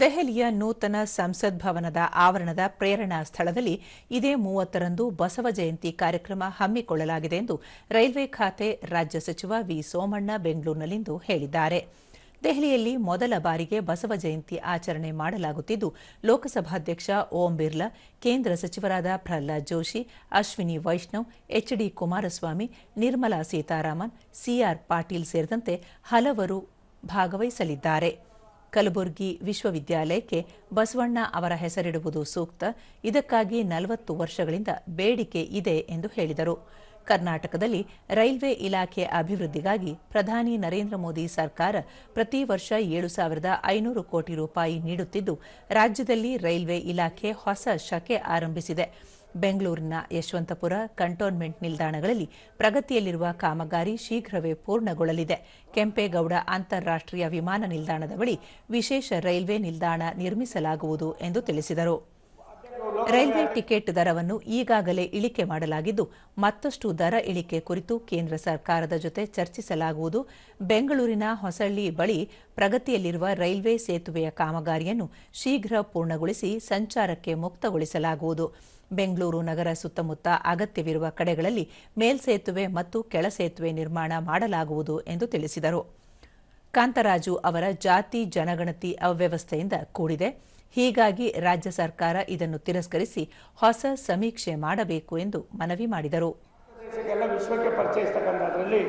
ದೆಹಲಿಯ ನೂತನ ಸಂಸತ್ ಭವನದ ಆವರಣದ ಪ್ರೇರಣಾ ಸ್ಥಳದಲ್ಲಿ ಇದೇ ಮೂವತ್ತರಂದು ಬಸವ ಜಯಂತಿ ಕಾರ್ಯಕ್ರಮ ಹಮ್ಮಿಕೊಳ್ಳಲಾಗಿದೆ ಎಂದು ರೈಲ್ವೆ ಖಾತೆ ರಾಜ್ಯ ಸಚಿವ ವಿ ಸೋಮಣ್ಣ ಬೆಂಗಳೂರಿನಲ್ಲಿಂದು ಹೇಳಿದ್ದಾರೆ. ದೆಹಲಿಯಲ್ಲಿ ಮೊದಲ ಬಾರಿಗೆ ಬಸವ ಜಯಂತಿ ಆಚರಣೆ ಮಾಡಲಾಗುತ್ತಿದ್ದು, ಲೋಕಸಭಾಧ್ಯಕ್ಷ ಓಂ ಬಿರ್ಲಾ, ಕೇಂದ್ರ ಸಚಿವರಾದ ಪ್ರಹ್ಲಾದ್ ಜೋಶಿ, ಅಶ್ವಿನಿ ವೈಷ್ಣವ್ ಎಚ್ಡಿ ಕುಮಾರಸ್ವಾಮಿ, ನಿರ್ಮಲಾ ಸೀತಾರಾಮನ್ ಸಿಆರ್ ಪಾಟೀಲ್ ಸೇರಿದಂತೆ ಹಲವರು ಭಾಗವಹಿಸಲಿದ್ದಾರೆ. ಕಲಬುರಗಿ ವಿಶ್ವವಿದ್ಯಾಲಯಕ್ಕೆ ಬಸವಣ್ಣ ಅವರ ಹೆಸರಿಡುವುದು ಸೂಕ್ತ. ಇದಕ್ಕಾಗಿ ನಲವತ್ತು ವರ್ಷಗಳಿಂದ ಬೇಡಿಕೆ ಇದೆ ಎಂದು ಹೇಳಿದರು. ಕರ್ನಾಟಕದಲ್ಲಿ ರೈಲ್ವೆ ಇಲಾಖೆ ಅಭಿವೃದ್ಧಿಗಾಗಿ ಪ್ರಧಾನಿ ನರೇಂದ್ರ ಮೋದಿ ಸರ್ಕಾರ ಪ್ರತಿ ವರ್ಷ ಏಳು ಸಾವಿರದ ಐನೂರು ಕೋಟಿ ರೂಪಾಯಿ ನೀಡುತ್ತಿದ್ದು, ರಾಜ್ಯದಲ್ಲಿ ರೈಲ್ವೆ ಇಲಾಖೆ ಹೊಸ ಶಕೆ ಆರಂಭಿಸಿದೆ. ಬೆಂಗಳೂರಿನ ಯಶವಂತಪುರ ಕಂಟೋನ್ಮೆಂಟ್ ನಿಲ್ದಾಣಗಳಲ್ಲಿ ಪ್ರಗತಿಯಲ್ಲಿರುವ ಕಾಮಗಾರಿ ಶೀಘ್ರವೇ ಪೂರ್ಣಗೊಳ್ಳಲಿದೆ. ಕೆಂಪೇಗೌಡ ಅಂತಾರಾಷ್ಟ್ರೀಯ ವಿಮಾನ ನಿಲ್ದಾಣದ ಬಳಿ ವಿಶೇಷ ರೈಲ್ವೆ ನಿಲ್ದಾಣ ನಿರ್ಮಿಸಲಾಗುವುದು ಎಂದು ತಿಳಿಸಿದರು. ರೈಲ್ವೆ ಟಿಕೆಟ್ ದರವನ್ನು ಈಗಾಗಲೇ ಇಳಿಕೆ ಮಾಡಲಾಗಿದ್ದು, ಮತ್ತಷ್ಟು ದರ ಇಳಿಕೆ ಕುರಿತು ಕೇಂದ್ರ ಸರ್ಕಾರದ ಜೊತೆ ಚರ್ಚಿಸಲಾಗುವುದು. ಬೆಂಗಳೂರಿನ ಹೊಸಳ್ಳಿ ಬಳಿ ಪ್ರಗತಿಯಲ್ಲಿರುವ ರೈಲ್ವೆ ಸೇತುವೆಯ ಕಾಮಗಾರಿಯನ್ನು ಶೀಘ್ರ ಪೂರ್ಣಗೊಳಿಸಿ ಸಂಚಾರಕ್ಕೆ ಮುಕ್ತಗೊಳಿಸಲಾಗುವುದು. ಬೆಂಗಳೂರು ನಗರ ಸುತ್ತಮುತ್ತ ಅಗತ್ಯವಿರುವ ಕಡೆಗಳಲ್ಲಿ ಮೇಲ್ಸೇತುವೆ ಮತ್ತು ಕೆಳಸೇತುವೆ ನಿರ್ಮಾಣ ಮಾಡಲಾಗುವುದು ಎಂದು ತಿಳಿಸಿದರು. ಕಾಂತರಾಜು ಅವರ ಜಾತಿ, ಜನಗಣತಿ, ಅವ್ಯವಸ್ಥೆಯಿಂದ ಕೂಡಿದೆ. ಹೀಗಾಗಿ ರಾಜ್ಯ ಸರ್ಕಾರ ಇದನ್ನು ತಿರಸ್ಕರಿಸಿ ಹೊಸ ಸಮೀಕ್ಷೆ ಮಾಡಬೇಕು ಎಂದು ಮನವಿ ಮಾಡಿದರು. ವಿಶ್ವಕ್ಕೆ ಪರಿಚಯಿಸ್ತಕ್ಕಂಥದ್ರಲ್ಲಿ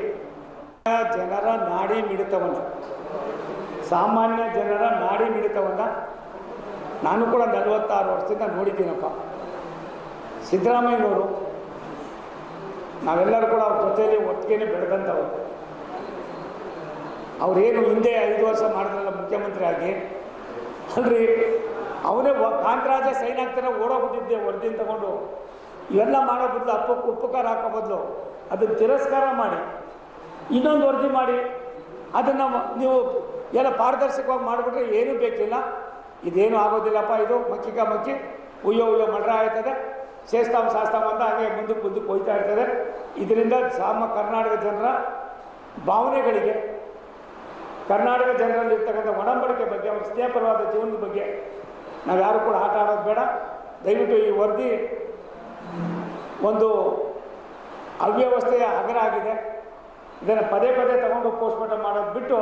ಜನರ ನಾಡಿ ಮಿಡಿತವನ್ನು, ಸಾಮಾನ್ಯ ಜನರ ನಾಡಿ ಮಿಡಿತವನ್ನು ನಾನು ಕೂಡ ನಲವತ್ತಾರು ವರ್ಷದಿಂದ ನೋಡಿದ್ದೀನಪ್ಪ. ಸಿದ್ದರಾಮಯ್ಯನವರು ನಾವೆಲ್ಲರೂ ಕೂಡ ಅವ್ರ ಜೊತೆಯಲ್ಲಿ ಒಟ್ಟಿಗೆ ಬೆಳೆದಂಥವ್ರು. ಅವರೇನು ಹಿಂದೆ ಐದು ವರ್ಷ ಮಾಡಿದ್ರಲ್ಲ ಮುಖ್ಯಮಂತ್ರಿ ಆಗಿ ಅಲ್ರಿ, ಅವನೇ ಕಾಂತರಾಜ ಸೈನ್ ಆಗ್ತಾನೆ, ಓಡೋಗ್ಬಿಟ್ಟಿದ್ದೆ, ವರದಿನ ತಗೊಂಡು. ಇವೆಲ್ಲ ಮಾಡೋ ಬದಲು ಅಪ್ಪ, ಉಪಕಾರ ಹಾಕೋ ಬದಲು. ಅದನ್ನು ತಿರಸ್ಕಾರ ಮಾಡಿ, ಇನ್ನೊಂದು ವರದಿ ಮಾಡಿ. ಅದನ್ನು ನೀವು ಎಲ್ಲ ಪಾರದರ್ಶಕವಾಗಿ ಮಾಡಿಬಿಟ್ರೆ ಏನೂ ಬೇಕಿಲ್ಲ. ಇದೇನು ಆಗೋದಿಲ್ಲಪ್ಪ ಇದು ಮಕ್ಕಿಕ ಮಕ್ಕಿ. ಉಯ್ಯೋ ಉಯ್ಯೋ ಮಡ್ರ ಆಯ್ತದೆ. ಶೇಸ್ತಾಮ್ ಶಾಸ್ತಾಮ್ ಅಂತ ಹಾಗೆ ಮುಂದಕ್ಕೆ ಮುಂದಕ್ಕೆ ಹೋಯ್ತಾ ಇರ್ತದೆ. ಇದರಿಂದ ಸಾಮ, ಕರ್ನಾಟಕ ಜನರ ಭಾವನೆಗಳಿಗೆ ಕರ್ನಾಟಕ ಜನರಲ್ಲಿ ಇರ್ತಕ್ಕಂಥ ಒಡಂಬಡಿಕೆ ಬಗ್ಗೆ ಅವ್ರ ಸ್ನೇಹಪರವಾದ ಜೀವನದ ಬಗ್ಗೆ ನಾವು ಯಾರು ಕೂಡ ಆಟ ಆಡೋದು ಬೇಡ. ದಯವಿಟ್ಟು ಈ ವರದಿ ಒಂದು ಅವ್ಯವಸ್ಥೆಯ ಹಗರ ಆಗಿದೆ ಇದನ್ನು ಪದೇ ಪದೇ ತಗೊಂಡು ಪೋಸ್ಟ್ಮಾರ್ಟಮ್ ಮಾಡೋದು ಬಿಟ್ಟು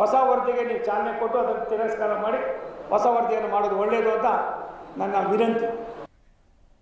ಹೊಸ ವರದಿಗೆ ನೀವು ಚಾಲನೆ ಕೊಟ್ಟು ಅದನ್ನು ತಿರಸ್ಕಾರ ಮಾಡಿ ಹೊಸ ವರದಿಯನ್ನು ಮಾಡೋದು ಒಳ್ಳೆಯದು ಅಂತ ನನ್ನ ವಿನಂತಿ.